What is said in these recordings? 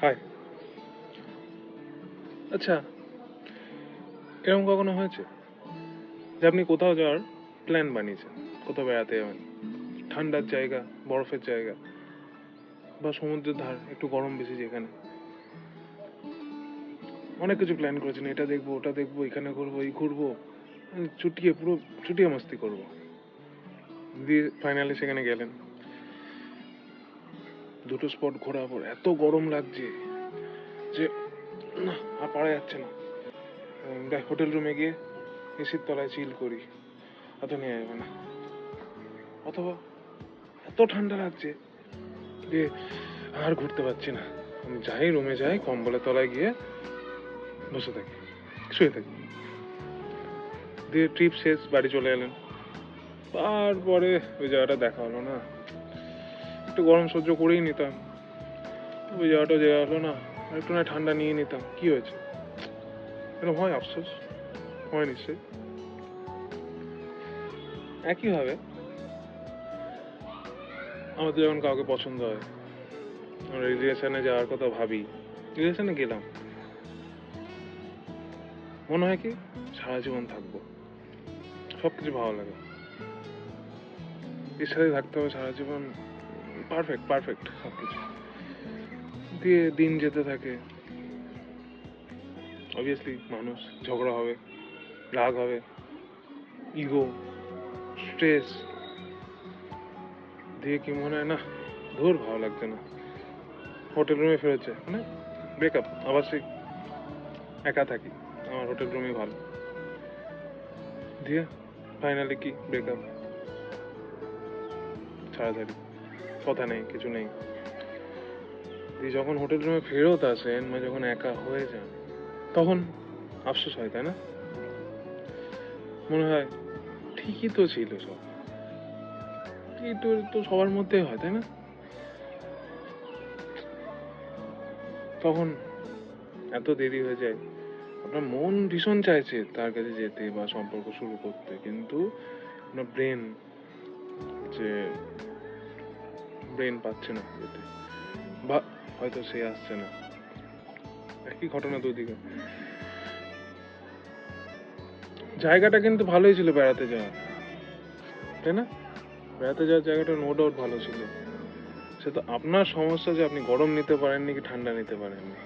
High আচ্ছা এরকম কখনো হয়েছে যে আপনি কোথাও যাওয়ার প্ল্যান বানিয়েছেন? কোথাও বেড়াতে যাবেন? ঠান্ডার জায়গা, বরফের জায়গা বা সমুদ্রের ধার একটু গরম বেশি যেখানে। অনেক কিছু প্ল্যান করেছেন, এটা দেখব, ওটা দেখব, এখানে ঘুরবো, এই ঘুরবো চুটিয়ে পুরো চুটিয়ে মাস্তি করব। দিয়ে ফাইনালি সেখানে গেলেন। দুটো স্পট ঘোরার পর এত গরম লাগছে যে আর পারা যাচ্ছে না। দেখ হোটেল রুমে গিয়ে এসির তলায় চিল করি এত নেওয়া যাবে না। অথবা এত ঠান্ডা লাগছে যে, আর ঘুরতে পারছি না। আমি যাই রুমে যাই, কম্বলের তলায় গিয়ে বসে থাকি, শুয়ে থাকি। দিয়ে ট্রিপ শেষ, বাড়ি চলে এলেন। তারপরে ওই জায়গাটা দেখা হলো না। একটু গরম সহ্য করেই নিতাম। ওই জায়গাটা জায়গা হলো না, একটু না ঠান্ডা নিয়ে নিতাম। কি হয়েছে? এরকম হয় আফসোস? হয় নিশ্চয়ই। একইভাবে আমাদের যখন কাউকে পছন্দ হয়, আমরা রিলেশনে যাওয়ার কথা ভাবি, রিলেশনে গেলাম। মনে হয় কি, সারা জীবন থাকব। সবকিছু ভালো লাগে। এর সাথে থাকতে হবে সারা জীবন। পারফেক্ট পারফেক্ট সবকিছু। দিয়ে দিন যেতে থাকে। অবভিয়াসলি মানুষ ঝগড়া হবে, রাগ হবে ইগো স্ট্রেস দিয়ে কি মনে হয় না ধুর ভালো লাগছে না। হোটেল রুমে ফেরোচ্ছে মানে ব্রেকআপ আবার সেই একা থাকি, আমার হোটেল রুমই ভালো। দিয়ে ফাইনালি কি ব্রেকআপ ছাড়াছাড়ি কথা নেই, কিছু নেই। দিয়ে যখন হোটেল রুমে ফেরত আসেন মানে যখন একা হয়ে যান, তখন আফসোস হয়, তাই না? মনে হয়, ঠিকই তো ছিল সব। তো তো সবার মধ্যে হয়, তাই না? তখন এত দেরি হয়ে যায়, আপনার মন ভীষণ চাইছে তার কাছে যেতে বা সম্পর্ক শুরু করতে, কিন্তু আপনার ব্রেন যে ব্রেন পাচ্ছে না যেতে বা, হয়তো সে আসছে না। একই ঘটনা দুদিকে। জায়গাটা কিন্তু ভালোই ছিল বেড়াতে যাওয়া তাই না? বেড়াতে যাওয়ার জায়গাটা নো ডাউট ভালো ছিল। সে তো আপনার সমস্যা যে আপনি গরম নিতে পারেননি কি ঠান্ডা নিতে পারেননি।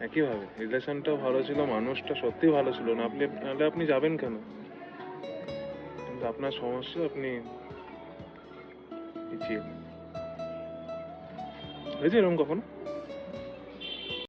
একইভাবে, রিলেশনটাও ভালো ছিল, মানুষটা সত্যি ভালো ছিল না। আপনি নাহলে আপনি যাবেন কেন? কিন্তু আপনার সমস্যা আপনি হয়েছে এরকম কখনো